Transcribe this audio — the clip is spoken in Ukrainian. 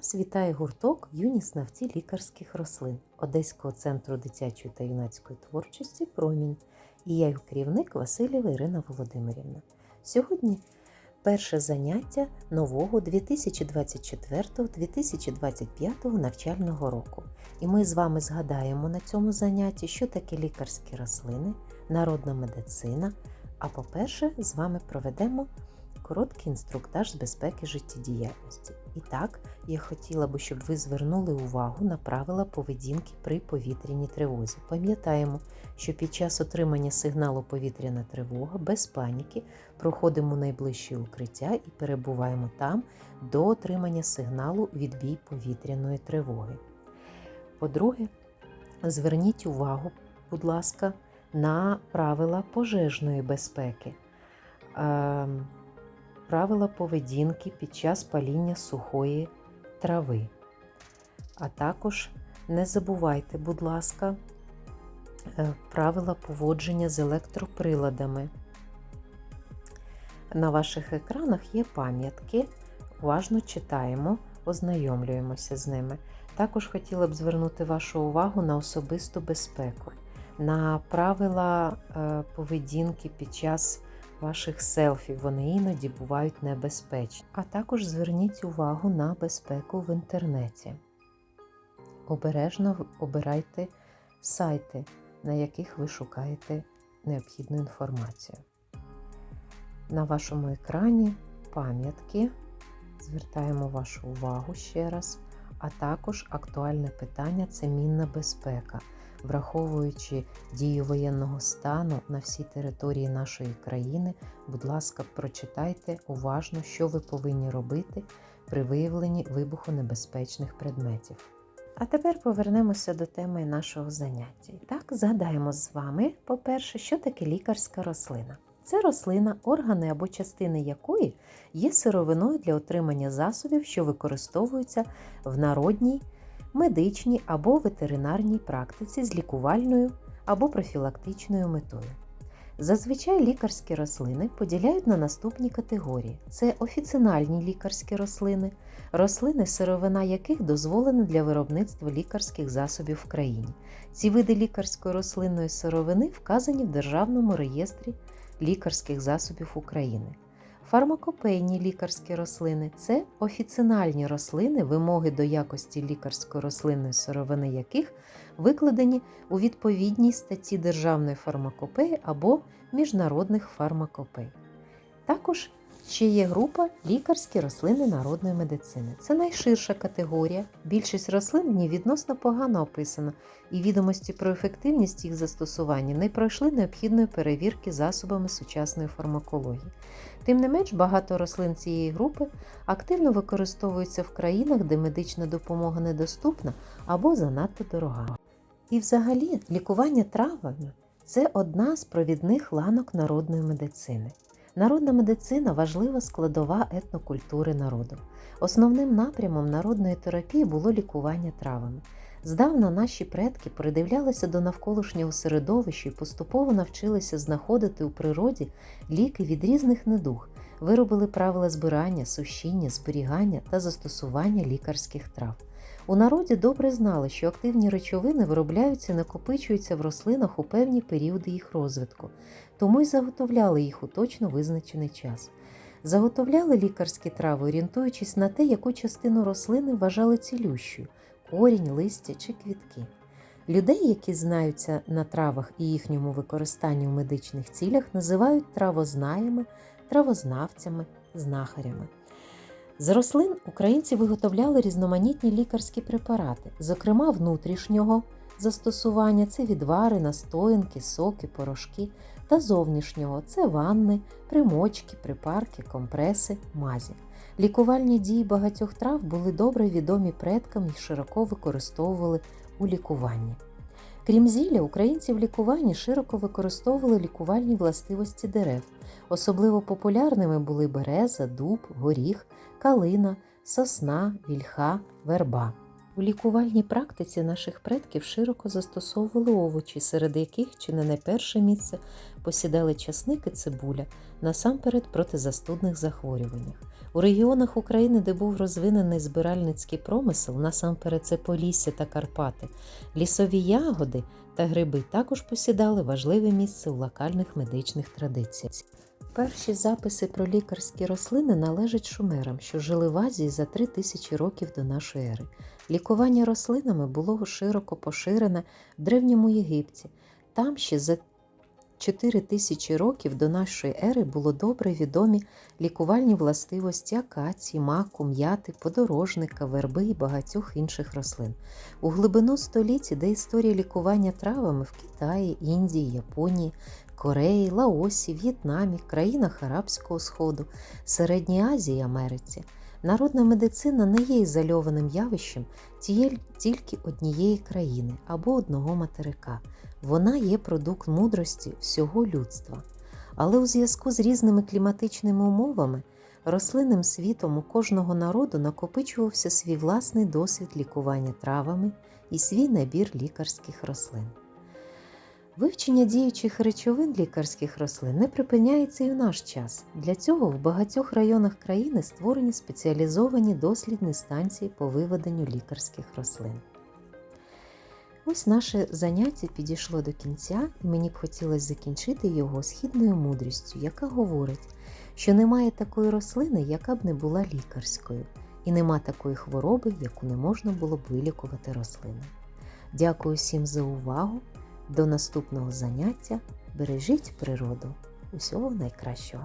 Вас вітає гурток Юні знавці лікарських рослин Одеського центру дитячої та юнацької творчості Промінь. І я його керівник Васильєва Ірина Володимирівна. Сьогодні перше заняття нового 2024-2025 навчального року. І ми з вами згадаємо на цьому занятті, що таке лікарські рослини, народна медицина. А по-перше, з вами проведемо короткий інструктаж з безпеки життєдіяльності. І так, я хотіла би, щоб ви звернули увагу на правила поведінки при повітряній тривозі. Пам'ятаємо, що під час отримання сигналу повітряна тривога без паніки проходимо найближче укриття і перебуваємо там до отримання сигналу відбій повітряної тривоги. По-друге, зверніть увагу, будь ласка, на правила пожежної безпеки. Правила поведінки під час паління сухої трави. А також не забувайте, будь ласка, е, правила поводження з електроприладами. На ваших екранах є пам'ятки, уважно читаємо, ознайомлюємося з ними. Також хотіла б звернути вашу увагу на особисту безпеку, на правила е, поведінки під час ваших селфі, вони іноді бувають небезпечні. А також зверніть увагу на безпеку в інтернеті. Обережно обирайте сайти, на яких ви шукаєте необхідну інформацію. На вашому екрані пам'ятки. Звертаємо вашу увагу ще раз, а також актуальне питання це мінна безпека враховуючи дію воєнного стану на всій території нашої країни, будь ласка, прочитайте уважно, що ви повинні робити при виявленні вибухонебезпечних предметів. А тепер повернемося до теми нашого заняття. Так, згадаємо з вами, по-перше, що таке лікарська рослина. Це рослина, органи або частини якої є сировиною для отримання засобів, що використовуються в народній медичній або ветеринарній практиці з лікувальною або профілактичною метою. Зазвичай лікарські рослини поділяють на наступні категорії: це офіцинальні лікарські рослини, рослини, сировина яких дозволена для виробництва лікарських засобів в країні. Ці види лікарської рослинної сировини вказані в Державному реєстрі лікарських засобів України. Фармакопейні лікарські рослини це офіцинальні рослини, вимоги до якості лікарської рослинної сировини яких викладені у відповідній статті Державної фармакопеї або міжнародних фармакопей. Також ще є група лікарські рослини народної медицини. Це найширша категорія. Більшість рослин в ній відносно погано описана, і відомості про ефективність їх застосування не пройшли необхідної перевірки засобами сучасної фармакології. Тим не менш, багато рослин цієї групи активно використовуються в країнах, де медична допомога недоступна або занадто дорога. І взагалі лікування травами це одна з провідних ланок народної медицини. Народна медицина важлива складова етнокультури народу. Основним напрямом народної терапії було лікування травами. Здавна наші предки придивлялися до навколишнього середовища і поступово навчилися знаходити у природі ліки від різних недуг, виробили правила збирання, сушіння, зберігання та застосування лікарських трав. У народі добре знали, що активні речовини виробляються і накопичуються в рослинах у певні періоди їх розвитку, тому й заготовляли їх у точно визначений час. Заготовляли лікарські трави, орієнтуючись на те, яку частину рослини вважали цілющою корінь, листя чи квітки. Людей, які знаються на травах і їхньому використанні у медичних цілях, називають травознаями, травознавцями, знахарями. З рослин українці виготовляли різноманітні лікарські препарати, зокрема внутрішнього застосування це відвари, настоянки, соки, порошки, та зовнішнього це ванни, примочки, припарки, компреси, мазі. Лікувальні дії багатьох трав були добре відомі предкам і широко використовували у лікуванні. Крім зілля, українці в лікуванні широко використовували лікувальні властивості дерев. Особливо популярними були береза, дуб, горіх, калина, сосна, вільха, верба. У лікувальній практиці наших предків широко застосовували овочі, серед яких чи не найперше місце посідали часник і цибуля, насамперед проти застудних захворюваннях. У регіонах України, де був розвинений збиральницький промисел, насамперед це Полісся та Карпати, лісові ягоди та гриби також посідали важливе місце у локальних медичних традиціях. Перші записи про лікарські рослини належать шумерам, що жили в Азії за 3000 років до нашої ери. Лікування рослинами було широко поширене в Древньому Єгипті. Там ще за 4 тисячі років до нашої ери було добре відомі лікувальні властивості акації, маку, м'яти, подорожника, верби і багатьох інших рослин. У глибину століть іде історія лікування травами в Китаї, Індії, Японії, Кореї, Лаосі, В'єтнамі, країнах Арабського Сходу, Середній Азії і Америці. Народна медицина не є ізольованим явищем тільки однієї країни або одного материка. Вона є продукт мудрості всього людства. Але у зв'язку з різними кліматичними умовами, рослинним світом у кожного народу накопичувався свій власний досвід лікування травами і свій набір лікарських рослин. Вивчення діючих речовин лікарських рослин не припиняється і в наш час. Для цього в багатьох районах країни створені спеціалізовані дослідні станції по виведенню лікарських рослин. Ось наше заняття підійшло до кінця, і мені б хотілося закінчити його східною мудрістю, яка говорить, що немає такої рослини, яка б не була лікарською, і нема такої хвороби, яку не можна було б вилікувати рослини. Дякую всім за увагу. До наступного заняття. Бережіть природу. Усього найкращого!